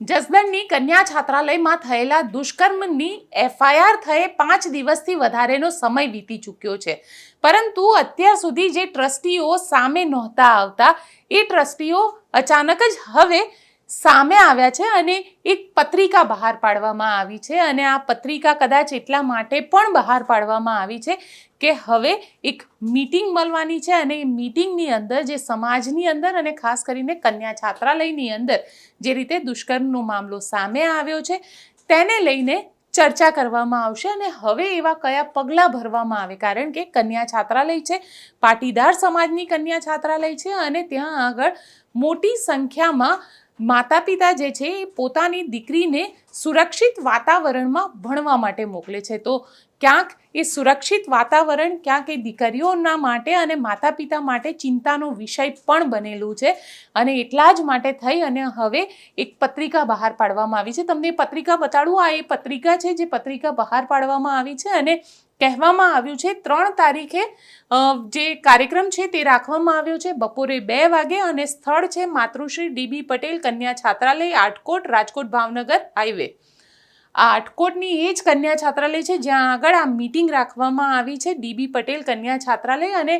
જસદણની કન્યા છાત્રાલયમાં થયેલા દુષ્કર્મની એફઆઈઆર થયે પાંચ દિવસથી વધારેનો સમય વીતી ચૂક્યો છે. પરંતુ અત્યાર સુધી જે ટ્રસ્ટીઓ સામે નહોતા આવતા, એ ટ્રસ્ટીઓ અચાનક જ હવે સામે આવ્યા છે અને એક પત્રિકા બહાર પાડવામાં આવી છે અને આ પત્રિકા કદાચ એટલા માટે પણ બહાર પાડવામાં આવી છે કે હવે એક મીટિંગ મળવાની છે અને એ મીટિંગની અંદર જે સમાજની અંદર અને ખાસ કરીને કન્યા છાત્રાલયની અંદર જે રીતે દુષ્કર્મનો મામલો સામે આવ્યો છે, તેને લઈને ચર્ચા કરવામાં આવશે અને હવે એવા કયા પગલાં ભરવામાં આવે? કારણ કે કન્યા છાત્રાલય છે, પાટીદાર સમાજની કન્યા છાત્રાલય છે અને ત્યાં આગળ મોટી સંખ્યામાં માતા પિતા જે છે એ પોતાની દીકરીને સુરક્ષિત વાતાવરણમાં ભણવા માટે મોકલે છે. તો ક્યાંક એ સુરક્ષિત વાતાવરણ, ક્યાંક એ દીકરીઓના માટે અને માતા પિતા માટે ચિંતાનો વિષય પણ બનેલું છે અને એટલા જ માટે થઈ અને હવે એક પત્રિકા બહાર પાડવામાં આવી છે. તમને પત્રિકા બતાડું? આ એ પત્રિકા છે જે પત્રિકા બહાર પાડવામાં આવી છે અને કહેવામાં આવ્યું છે ત્રણ તારીખે જે કાર્યક્રમ છે તે રાખવામાં આવ્યો છે. બપોરે બે વાગે અને સ્થળ છે માતૃશ્રી ડીબી પટેલ કન્યા છાત્રાલય, આટકોટ, રાજકોટ, ભાવનગર હાઈવે. આ આટકોટની એ જ કન્યા છાત્રાલય છે, જ્યાં આગળ આ મીટિંગ રાખવામાં આવી છે ડીબી પટેલ કન્યા છાત્રાલય. અને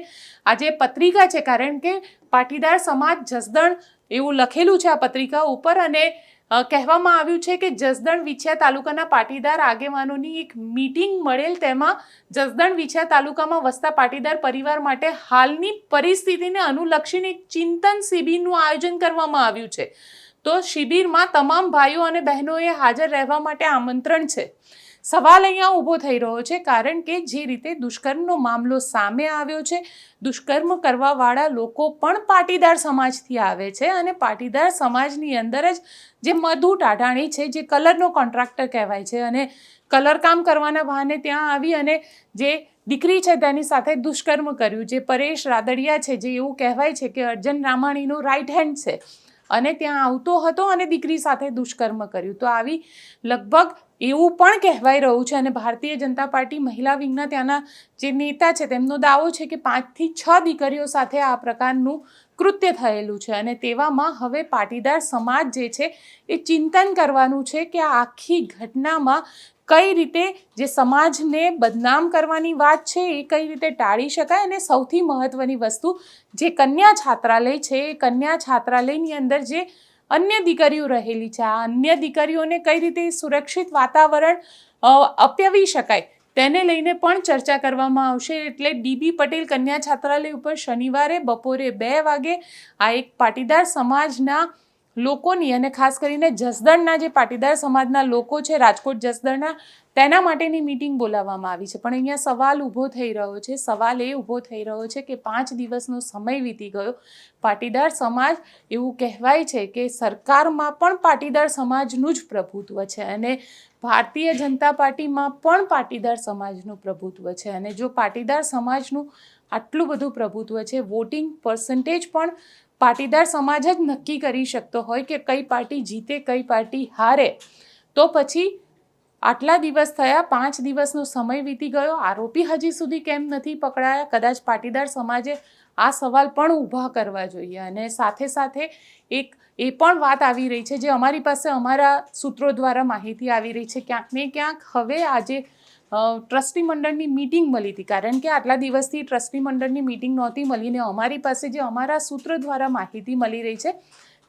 આ જે પત્રિકા છે, કારણ કે પાટીદાર સમાજ જસદણ એવું લખેલું છે આ પત્રિકા ઉપર અને કહેવામાં આવ્યું છે કે જસદણ વિછિયા તાલુકાના પાટીદાર આગેવાનોની એક મીટિંગ મળેલ તેમાં જસદણ વિછિયા તાલુકામાં વસતા પાટીદાર પરિવાર માટે હાલની પરિસ્થિતિને અનુલક્ષીને એક ચિંતન શિબિરનું આયોજન કરવામાં આવ્યું છે. તો શિબિરમાં તમામ ભાઈઓ અને બહેનોએ હાજર રહેવા માટે આમંત્રણ છે. સવાલ અહીંયા ઊભો થઈ રહ્યો છે કારણ કે જે રીતે દુષ્કર્મનો મામલો સામે આવ્યો છે, દુષ્કર્મ કરવાવાળા લોકો પણ પાટીદાર સમાજથી આવે છે અને પાટીદાર સમાજની અંદર જ જે મધુ ટાઢાણી છે, જે કલરનો કોન્ટ્રાક્ટર કહેવાય છે અને કલર કામ કરવાના બહાને ત્યાં આવી અને જે દીકરી છે તેની સાથે દુષ્કર્મ કર્યું, જે પરેશ રાદડિયા છે, જે એવું કહેવાય છે કે અર્જન રામાણીનો રાઈટ હેન્ડ છે. અને ત્યાં આવતો હતો અને દીકરી સાથે દુષ્કર્મ કર્યું. તો આવી લગભગ એવું પણ કહેવાય રહ્યું છે અને ભારતીય જનતા પાર્ટી મહિલા વિંગના ત્યાંના જે નેતા છે, તેમનો દાવો છે કે પાંચથી છ દીકરીઓ સાથે આ પ્રકારનું કૃત્ય થયેલું છે અને તેવામાં હવે પાટીદાર સમાજ જે છે, એ ચિંતન કરવાનું છે કે આખી ઘટનામાં કઈ રીતે જે સમાજને બદનામ કરવાની વાત છે એ કઈ રીતે ટાળી શકાય અને સૌથી મહત્ત્વની વસ્તુ જે કન્યા છાત્રાલય છે એ કન્યા છાત્રાલયની અંદર જે અન્ય દીકરીઓ રહેલી છે આ અન્ય દીકરીઓને કઈ રીતે સુરક્ષિત વાતાવરણ અ, અપાવી શકાય તેને લઈને પણ ચર્ચા કરવામાં આવશે. એટલે ડીબી પટેલ કન્યા છાત્રાલય ઉપર શનિવારે બપોરે બે વાગે આ એક પાટીદાર સમાજના લોકોની અને ખાસ કરીને જસદણના જે પાટીદાર સમાજના લોકો છે, રાજકોટ જસદણના, તેના માટેની મીટિંગ બોલાવવામાં આવી છે. પણ અહીંયા સવાલ ઊભો થઈ રહ્યો છે. સવાલ એ ઊભો થઈ રહ્યો છે કે પાંચ દિવસનો સમય વીતી ગયો. પાટીદાર સમાજ એવું કહેવાય છે કે સરકારમાં પણ પાટીદાર સમાજનું જ પ્રભુત્વ છે અને ભારતીય જનતા પાર્ટીમાં પણ પાટીદાર સમાજનું પ્રભુત્વ છે. અને જો પાટીદાર સમાજનું આટલું બધું પ્રભુત્વ છે વોટિંગ પર્સન્ટેજ પણ પાટીદાર સમાજ જ નક્કી કરી શકતો હોય કે કઈ પાર્ટી જીતે, કઈ પાર્ટી હારે. તો પછી આટલા દિવસ થયા, પાંચ દિવસનો સમય વીતી ગયો. આરોપી હજી સુધી કેમ નથી પકડાયા? કદાચ પાટીદાર સમાજે આ સવાલ પણ ઊભા કરવા જોઈએ. અને સાથે સાથે એક એ પણ વાત આવી રહી છે, જે અમારી પાસે અમારા સૂત્રો દ્વારા માહિતી આવી રહી છે. ક્યાંક ને ક્યાંક હવે આજે ટ્રસ્ટી મંડળની મીટિંગ મળી હતી. કારણ કે આટલા દિવસથી ટ્રસ્ટી મંડળની મીટિંગ નહોતી મળી ને અમારી પાસે જે અમારા સૂત્ર દ્વારા માહિતી મળી રહી છે,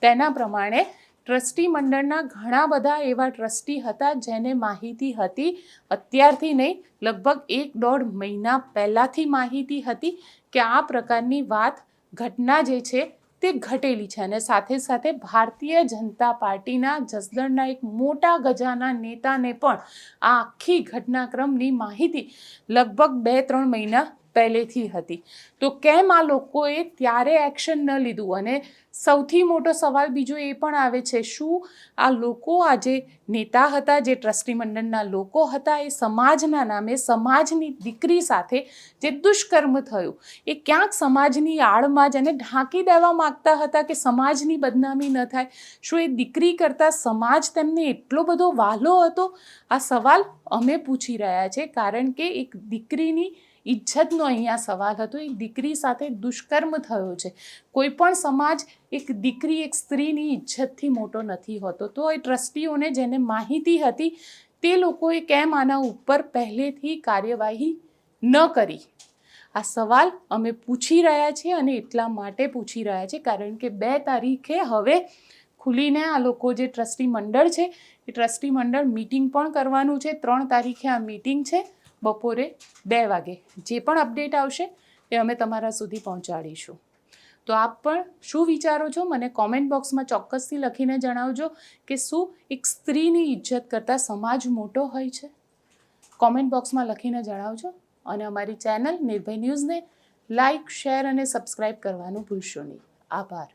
તેના પ્રમાણે ટ્રસ્ટી મંડળના ઘણા બધા એવા ટ્રસ્ટી હતા જેને માહિતી હતી. અત્યારથી નહીં, લગભગ એક દોઢ મહિના પહેલાંથી માહિતી હતી કે આ પ્રકારની વાત ઘટના જે છે તે ઘટેલી છે અને સાથે સાથે ભારતીય જનતા પાર્ટીના જસદણના એક મોટા ગજાના નેતાને પણ આ આખી ઘટનાક્રમની માહિતી લગભગ બે ત્રણ મહિના પહેલેથી હતી. તો કેમ આ લોકોએ ત્યારે એક્શન ન લીધું? અને સૌથી મોટો સવાલ બીજો એ પણ આવે છે, શું આ લોકો આ જે નેતા હતા, જે ટ્રસ્ટી મંડળના લોકો હતા, એ સમાજના નામે સમાજની દીકરી સાથે જે દુષ્કર્મ થયું, એ ક્યાંક સમાજની આડમાં જ એને ઢાંકી દેવા માગતા હતા કે સમાજની બદનામી ન થાય? શું એ દીકરી કરતાં સમાજ તેમને એટલો બધો વાલો હતો? આ સવાલ અમે પૂછી રહ્યા છે, કારણ કે એક દીકરીની ઇજ્જતનો અહીંયા સવાલ હતો. એક દીકરી સાથે દુષ્કર્મ થયો છે. કોઈ પણ સમાજ એક દીકરી, એક સ્ત્રીની ઇજ્જતથી મોટો નથી હોતો. તો એ ટ્રસ્ટીઓને જેને માહિતી હતી તે લોકોએ કેમ આના ઉપર પહેલેથી કાર્યવાહી ન કરી? આ સવાલ અમે પૂછી રહ્યા છીએ અને એટલા માટે પૂછી રહ્યા છીએ કારણ કે બે તારીખે હવે ખુલીને આ લોકો જે ટ્રસ્ટી મંડળ છે, એ ટ્રસ્ટી મંડળ મીટિંગ પણ કરવાનું છે. ત્રણ તારીખે આ મીટિંગ છે. બપોરે બે વાગે. જે પણ અપડેટ આવશે એ અમે તમારા સુધી પહોંચાડીશું. તો આપ પણ શું વિચારો છો? મને કોમેન્ટ બોક્સમાં ચોક્કસથી લખીને જણાવજો કે શું એક સ્ત્રીની ઇજ્જત કરતાં સમાજ મોટો હોય છે? કોમેન્ટ બોક્સમાં લખીને જણાવજો અને અમારી ચેનલ નિર્ભય ન્યૂઝને લાઇક શેર અને સબસ્ક્રાઈબ કરવાનું ભૂલશો નહીં. આભાર.